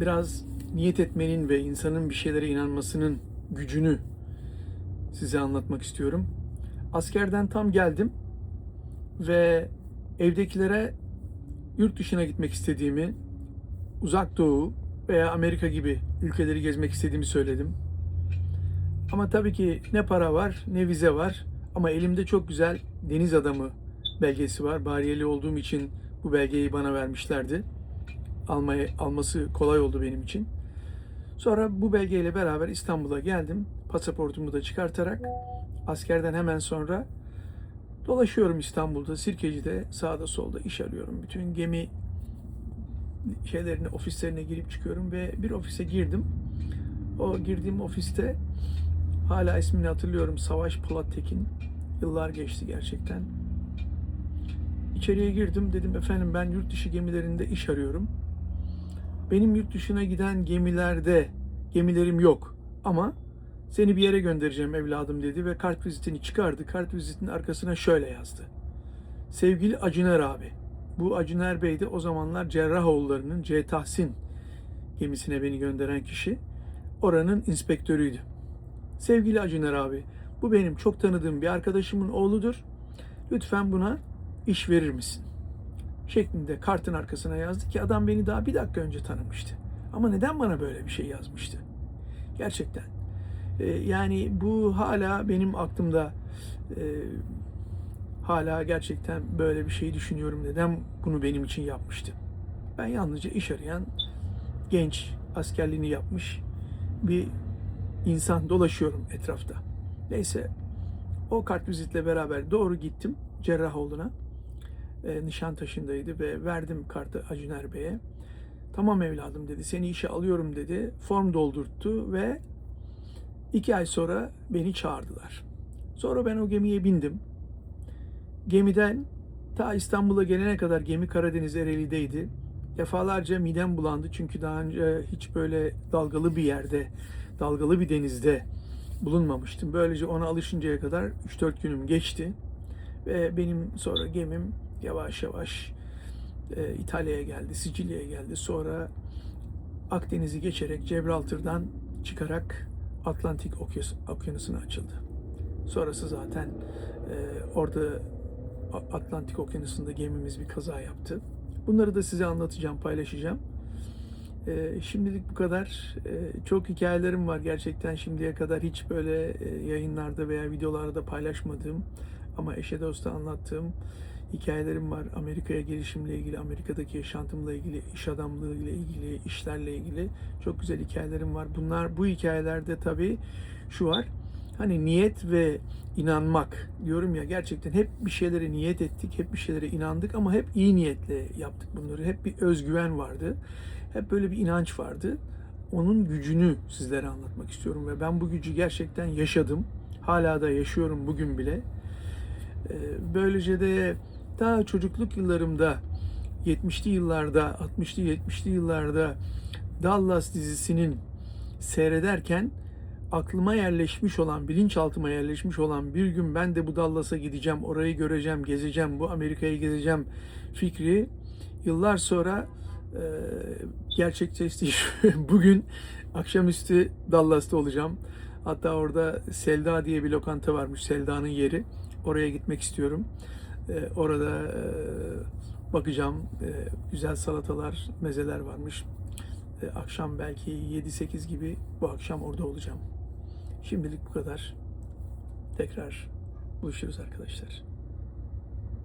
biraz niyet etmenin ve insanın bir şeylere inanmasının gücünü size anlatmak istiyorum. Askerden tam geldim ve evdekilere yurt dışına gitmek istediğimi, uzak doğu veya Amerika gibi ülkeleri gezmek istediğimi söyledim. Ama tabii ki ne para var ne vize var ama elimde çok güzel deniz adamı belgesi var. Bariyeli olduğum için bu belgeyi bana vermişlerdi. Almaya, alması kolay oldu benim için. Sonra bu belgeyle beraber İstanbul'a geldim. Pasaportumu da çıkartarak askerden hemen sonra dolaşıyorum İstanbul'da, Sirkeci'de sağda solda iş arıyorum. Bütün gemi şeylerine, ofislerine girip çıkıyorum ve bir ofise girdim. O girdiğim ofiste hala ismini hatırlıyorum Savaş Polat Tekin. Yıllar geçti gerçekten. İçeriye girdim dedim efendim ben yurt dışı gemilerinde iş arıyorum. Benim yurt dışına giden gemilerde gemilerim yok ama seni bir yere göndereceğim evladım dedi ve kart vizitini çıkardı. Kart vizitinin arkasına şöyle yazdı. Sevgili Acıner abi. Bu Acıner Bey de o zamanlar Cerrahoğulları'nın C. Tahsin gemisine beni gönderen kişi. Oranın inspektörüydü. Sevgili Acıner abi, bu benim çok tanıdığım bir arkadaşımın oğludur. Lütfen buna iş verir misin? Şeklinde kartın arkasına yazdı ki adam beni daha bir dakika önce tanımıştı. Ama neden bana böyle bir şey yazmıştı? Gerçekten. Ee, yani bu hala benim aklımda e, hala gerçekten böyle bir şey düşünüyorum. Neden bunu benim için yapmıştı? Ben yalnızca iş arayan genç askerliğini yapmış bir insan dolaşıyorum etrafta. Neyse o kartvizitle beraber doğru gittim Cerrahoğlu'na. E, Nişantaşı'ndaydı ve verdim kartı Acuner Bey'e. Tamam evladım dedi seni işe alıyorum dedi. Form doldurttu ve iki ay sonra beni çağırdılar. Sonra ben o gemiye bindim. Gemiden ta İstanbul'a gelene kadar gemi Karadeniz Ereğli'deydi. Defalarca midem bulandı çünkü daha önce hiç böyle dalgalı bir yerde, dalgalı bir denizde bulunmamıştım. Böylece ona alışıncaya kadar 3-4 günüm geçti. Ve benim sonra gemim yavaş yavaş e, İtalya'ya geldi, Sicilya'ya geldi. Sonra Akdeniz'i geçerek Gibraltar'dan çıkarak Atlantik Okyas- Okyanusu'na açıldı. Sonrası zaten e, orada Atlantik Okyanusu'nda gemimiz bir kaza yaptı. Bunları da size anlatacağım, paylaşacağım. E, şimdilik bu kadar. E, çok hikayelerim var gerçekten şimdiye kadar hiç böyle e, yayınlarda veya videolarda paylaşmadığım ama eşe dosta anlattığım hikayelerim var. Amerika'ya gelişimle ilgili, Amerika'daki yaşantımla ilgili, iş adamlığı ile ilgili, işlerle ilgili çok güzel hikayelerim var. Bunlar bu hikayelerde tabii şu var. Hani niyet ve inanmak diyorum ya gerçekten hep bir şeylere niyet ettik, hep bir şeylere inandık ama hep iyi niyetle yaptık bunları. Hep bir özgüven vardı. Hep böyle bir inanç vardı. Onun gücünü sizlere anlatmak istiyorum ve ben bu gücü gerçekten yaşadım. Hala da yaşıyorum bugün bile. Ee, Böylece de daha çocukluk yıllarımda 70'li yıllarda, 60'lı 70'li yıllarda Dallas dizisinin seyrederken aklıma yerleşmiş olan, bilinçaltıma yerleşmiş olan bir gün ben de bu Dallas'a gideceğim, orayı göreceğim, gezeceğim, bu Amerika'yı gezeceğim fikri yıllar sonra e, gerçekleşti. Bugün akşamüstü Dallas'ta olacağım. Hatta orada Selda diye bir lokanta varmış, Selda'nın yeri. Oraya gitmek istiyorum. E, orada e, bakacağım. E, güzel salatalar, mezeler varmış. E, akşam belki 7-8 gibi bu akşam orada olacağım. Şimdilik bu kadar. Tekrar buluşuruz arkadaşlar.